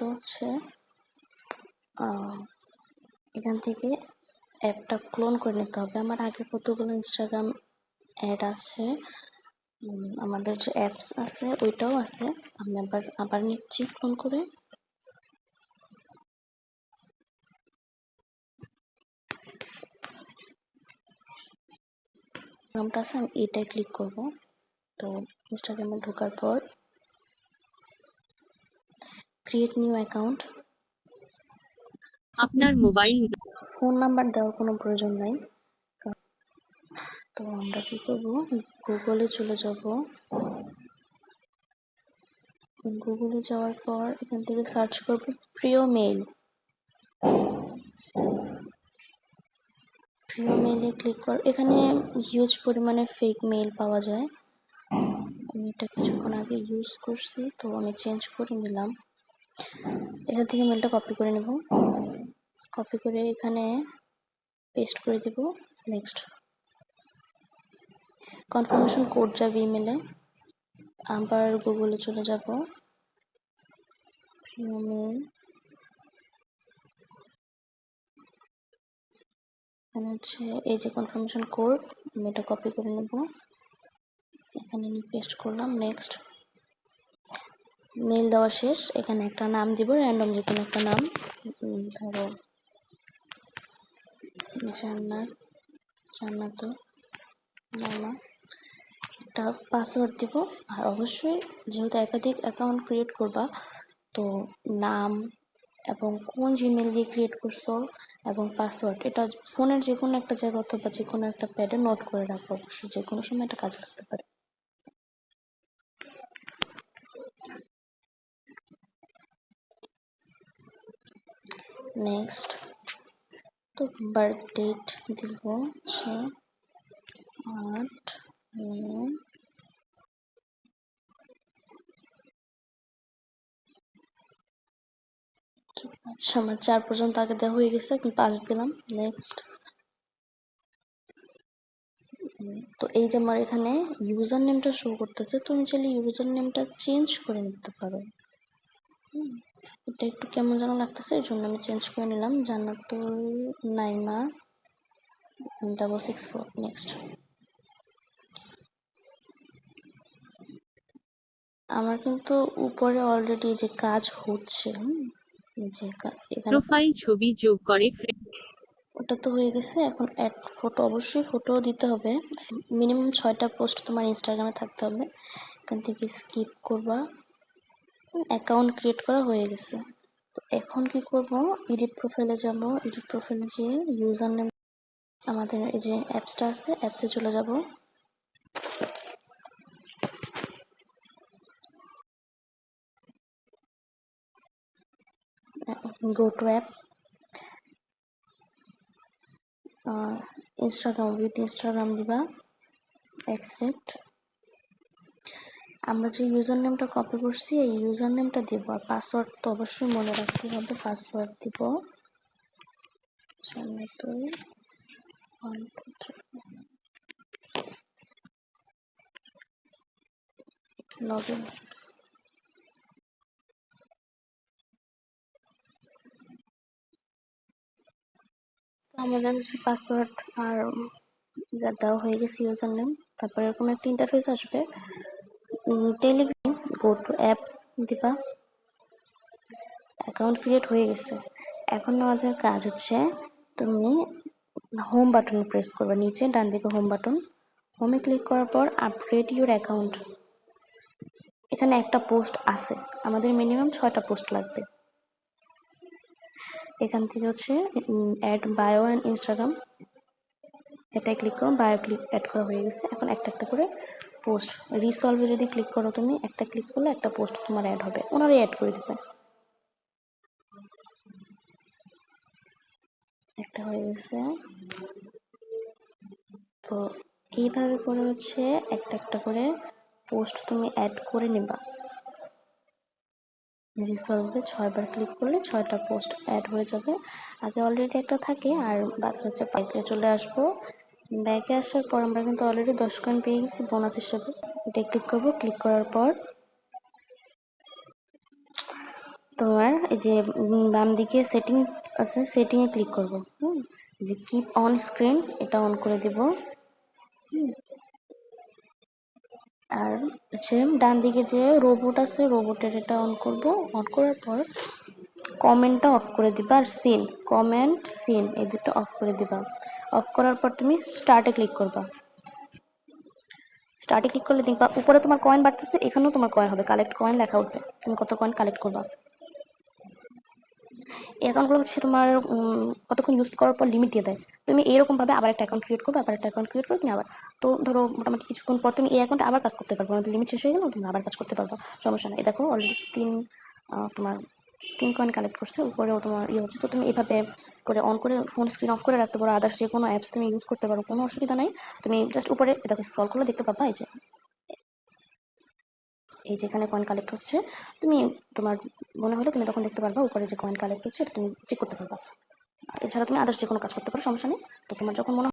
তো হচ্ছে এখান থেকে অ্যাপটা ক্লোন করে নিতে হবে। আমার আগে কতগুলো ইনস্টাগ্রাম অ্যাড আছে আমাদের যে অ্যাপস আছে ওইটাও আছে। আমি আবার আবার নিচ্ছি ক্লোন করে। নামটা আছে, আমি এটাই ক্লিক করব। তো ইনস্টাগ্রামে ঢোকার পর ক্রিয়েট নিউ অ্যাকাউন্ট আপনার মোবাইল ফোন নাম্বার দেওয়ার কোনো প্রয়োজন নাই। তো আমরা কি করব? গুগলে চলে যাব। গুগলে যাওয়ার পর এখান থেকে সার্চ করব প্রিয় মেইল প্রিয় মেইলে ক্লিক কর। এখানে হিউজ পরিমাণে ফেক মেইল পাওয়া যায়। আমি এটা কিছুক্ষণ আগে ইউজ করছি তো আমি চেঞ্জ করে নিলাম। এখান থেকে মেলটা কপি করে নেব। কপি করে এখানে পেস্ট করে দেব। নেক্সট কনফার্মেশন কোড যাবে ইমেলে আবার গুগলে চলে যাব। মেল হচ্ছে এই যে কনফার্মেশন কোড আমি এটা কপি করে নেব। এখানে আমি পেস্ট করলাম। নেক্সট মেল দেওয়া শেষ। এখানে একটা নাম দিব র্যান্ডম যে কোনো একটা নাম। ধরো, জান্নাত জান্নাত নামা একটা পাসওয়ার্ড দিব। আর অবশ্যই যেহেতু একাধিক অ্যাকাউন্ট ক্রিয়েট করবা, তো নাম এবং কোন জিমেল দিয়ে ক্রিয়েট করছ এবং পাসওয়ার্ড এটা ফোনের যে কোনো একটা জায়গা অথবা যে কোনো একটা প্যাডে নোট করে রাখব অবশ্যই যে কোনো সময় এটা কাজে লাগতে পারে। নেক্সট তো বার্থ ডেট দিব হচ্ছে আট আচ্ছা আমার চার পর্যন্ত আগে দেওয়া হয়ে গেছে পাঁচ দিলাম। নেক্সট তো এই যে আমার এখানে ইউজার নেমটা শো করতেছে তুমি চাইলে ইউজার নেমটা চেঞ্জ করে নিতে পারো। হুম, এটা একটু কেমন যেন লাগতেছে এর জন্য আমি চেঞ্জ করে নিলাম। Jannatul Naima double six four next আমার কিন্তু উপরে অলরেডি যে কাজ হচ্ছে যে প্রোফাইল ছবি যোগ করে ওটা তো হয়ে গেছে এখন অ্যাড ফটো অবশ্যই ফটো দিতে হবে। মিনিমাম ছয়টা পোস্ট তোমার ইনস্টাগ্রামে থাকতে হবে। এখান থেকে স্কিপ করবা। অ্যাকাউন্ট ক্রিয়েট করা হয়ে গেছে। তো এখন কি করব? এডিট প্রোফাইলে যাব। এডিট প্রোফাইলে যেয়ে ইউজার নেম আমাদের এই যে অ্যাপসটা আছে অ্যাপসে চলে যাব। Go to app Instagram with Instagram দিবা। অ্যাকসেপ্ট আমরা যে ইউজার নেমটা কপি করছি, এই ইউজার নেমটা দিব আর পাসওয়ার্ড তো অবশ্যই মনে রাখতে হবে পাসওয়ার্ড দিব। আমাদের হচ্ছে পাসওয়ার্ড আর দেওয়া হয়ে গেছে ইউজার নেম তারপরে এরকম একটা ইন্টারফেস আসবে। টেলিগ্রাম গো টু অ্যাপ দিবা। অ্যাকাউন্ট ক্রিয়েট হয়ে গেছে। এখন আমাদের কাজ হচ্ছে তুমি হোম বাটন প্রেস করবে। নিচে ডান দিকে হোম বাটন হোমে ক্লিক করার পর আপগ্রেড ইউর অ্যাকাউন্ট এখানে একটা পোস্ট আছে। আমাদের মিনিমাম ছয়টা পোস্ট লাগবে। এখান থেকে হচ্ছে অ্যাড বায়ো অ্যান্ড ইনস্টাগ্রাম এটাই ক্লিক করো বায়ো ক্লিক অ্যাড করা হয়ে গেছে। এখন একটা একটা করে পোস্ট রিসলভে যদি ক্লিক করো তুমি, একটা ক্লিক করলে একটা পোস্ট তোমার অ্যাড হবে। ওনারাই অ্যাড করে দিবে। একটা হয়ে গেছে। তো এইভাবে করে হচ্ছে একটা একটা করে পোস্ট তুমি অ্যাড করে নিবা। রিসলভে ছয়বার ক্লিক করলে ছয়টা পোস্ট অ্যাড হয়ে যাবে। আগে অলরেডি একটা থাকে, আর বাকি হচ্ছে বাইকে চলে আসব। ব্যাগে আসার পর আমরা কিন্তু অলরেডি দশ কয়েন পেয়ে গেছি বোনাস হিসেবে এটা ক্লিক করব ক্লিক করার পর। তোমার এই যে বাম দিকে সেটিং আছে সেটিংয়ে ক্লিক করব, হুম? যে কিপ অন স্ক্রিন এটা অন করে দেব। আর হচ্ছে ডান দিকে যে রোবট আছে রোবটের এটা অন করব। অন করার পর কমেন্টটা অফ করে দিবা আর সিন কমেন্ট সিন এই দুটো অফ করে দিবা। অফ করার পর তুমি স্টার্টে ক্লিক করবা। স্টার্টে ক্লিক করলে দেখবা, উপরে তোমার কয়েন বাড়তেছে, এখানেও তোমার কয়েন হবে কালেক্ট কয়েন লেখা উঠবে। তুমি কত কয়েন কালেক্ট করবা? এই অ্যাকাউন্টগুলো হচ্ছে তোমার কতক্ষণ ইউজ করার পর লিমিট দিয়ে দেয়। তুমি এরকম ভাবে আবার একটা অ্যাকাউন্ট ক্রিয়েট করবে, আবার একটা অ্যাকাউন্ট ক্রিয়েট করে তুমি আবার, তো ধরো মোটামুটি কিছুক্ষণ পর তুমি এই অ্যাকাউন্টে আবার কাজ করতে পারবে আমাদের লিমিট শেষ হয়ে গেলে, তুমি আবার কাজ করতে পারবে। সমস্যা নেই। দেখো অলরেডি তিন তোমার তিন কয়েন কালেক্ট করছে? উপরেও তোমার ইয়ে হচ্ছে। তো তুমি এইভাবে করে অন করে ফোন স্ক্রিন অফ করে রাখতে পারো। আদার্স যে কোনো অ্যাপস তুমি ইউজ করতে পারো। কোনো অসুবিধা নাই। তুমি জাস্ট উপরে দেখো স্ক্রল করলে দেখতে পাবা, এই যে। এই যেখানে কয়েন কালেক্ট হচ্ছে, তুমি তোমার মনে হলে তুমি তখন দেখতে পারবা, উপরে যে কয়েন কালেক্ট হচ্ছে, এটা তুমি চেক করতে পারবা। এছাড়া তুমি আদার্স যে কোনো কাজ করতে পারো, সমস্যা নেই। তো তোমার যখন মনে